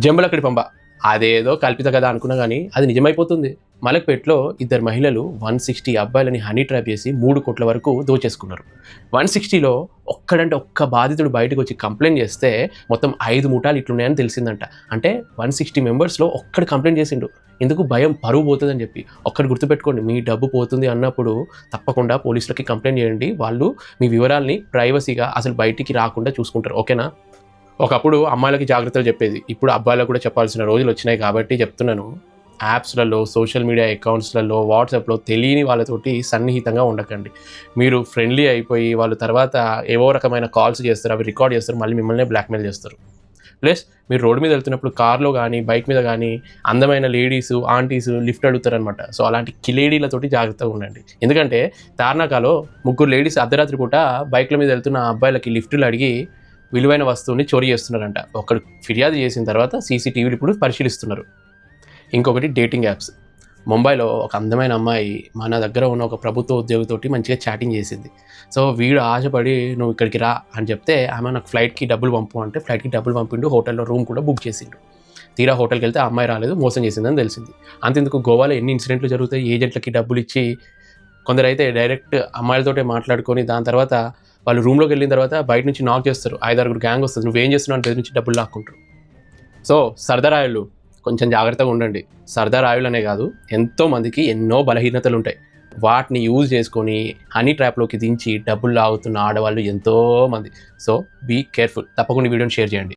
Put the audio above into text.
జంబలక్కడి పంప అదేదో కల్పిత కదా అనుకున్నా కానీ అది నిజమైపోతుంది. మలక్పేట్లో ఇద్దరు మహిళలు వన్ సిక్స్టీ అబ్బాయిలని హనీ ట్రాప్ చేసి మూడు కోట్ల వరకు దోచేసుకున్నారు. వన్ సిక్స్టీలో ఒక్కడంటే ఒక్క బాధితుడు బయటకు వచ్చి కంప్లైంట్ చేస్తే మొత్తం ఐదు ముఠాలు ఇట్లున్నాయని తెలిసిందంట. అంటే వన్ సిక్స్టీ మెంబర్స్లో ఒక్కడు కంప్లైంట్ చేసిండు. ఎందుకు భయం పరువు పోతుందని చెప్పి ఒక్కడు గుర్తుపెట్టుకోండి. మీ డబ్బు పోతుంది అన్నప్పుడు తప్పకుండా పోలీసులకి కంప్లైంట్ చేయండి. వాళ్ళు మీ వివరాల్ని ప్రైవసీగా అసలు బయటికి రాకుండా చూసుకుంటారు. ఓకేనా? ఒకప్పుడు అమ్మాయిలకి జాగ్రత్తలు చెప్పేది. ఇప్పుడు అబ్బాయిలకు కూడా చెప్పాల్సిన రోజులు వచ్చినాయి కాబట్టి చెప్తున్నాను. యాప్స్లలో సోషల్ మీడియా అకౌంట్స్లలో వాట్సాప్లో తెలియని వాళ్ళతోటి సన్నిహితంగా ఉండకండి. మీరు ఫ్రెండ్లీ అయిపోయి వాళ్ళు తర్వాత ఏవో రకమైన కాల్స్ చేస్తారు అవి రికార్డ్ చేస్తారు మళ్ళీ మిమ్మల్ని బ్లాక్మెయిల్ చేస్తారు. ప్లస్ మీరు రోడ్డు మీద వెళ్తున్నప్పుడు కార్లో కానీ బైక్ మీద కానీ అందమైన లేడీస్ ఆంటీస్ లిఫ్ట్ అడుగుతారనమాట సో అలాంటి కిలేడీలతోటి జాగ్రత్తగా ఉండండి. ఎందుకంటే తార్నాకాలో ముగ్గురు లేడీస్ అర్ధరాత్రి పూట బైక్ల మీద వెళ్తున్న అబ్బాయిలకి లిఫ్టులు అడిగి విలువైన వస్తువుని చోరీ చేస్తున్నారంట. ఒకడు ఫిర్యాదు చేసిన తర్వాత సీసీటీవీలు ఇప్పుడు పరిశీలిస్తున్నారు. ఇంకొకటి డేటింగ్ యాప్స్. ముంబైలో ఒక అందమైన అమ్మాయి మన దగ్గర ఉన్న ఒక ప్రభుత్వ ఉద్యోగితోటి మంచిగా చాటింగ్ చేసింది. సో వీడు ఆశపడి నువ్వు ఇక్కడికి రా అని చెప్తే ఆమె నాకు ఫ్లైట్కి డబ్బులు పంపు అంటే ఫ్లైట్కి డబ్బులు పంపిండు హోటల్లో రూమ్ కూడా బుక్ చేసిండు. తీరా హోటల్కి వెళ్తే అమ్మాయి రాలేదు మోసం చేసిందని తెలిసింది. అంతెందుకు గోవాలో ఎన్ని ఇన్సిడెంట్లు జరుగుతాయి ఏజెంట్లకి డబ్బులు ఇచ్చి కొందరైతే డైరెక్ట్ అమ్మాయిలతోటే మాట్లాడుకొని దాని తర్వాత వాళ్ళు రూమ్లోకి వెళ్ళిన తర్వాత బయట నుంచి నాక్ చేస్తారు. ఐదారుగురు గ్యాంగ్ వస్తుంది. నువ్వేం చేస్తున్నావు అంటే నుంచి డబ్బులు లాక్కుంటారు. సో సరదారాయులు కొంచెం జాగ్రత్తగా ఉండండి. సరదారాయులు అనే కాదు ఎంతో మందికి ఎన్నో బలహీనతలు ఉంటాయి. వాటిని యూజ్ చేసుకొని హనీ ట్రాప్లోకి దించి డబ్బులు లాగుతున్న ఆడవాళ్ళు ఎంతోమంది సో బీ కేర్ఫుల్ తప్పకుండా వీడియోని షేర్ చేయండి.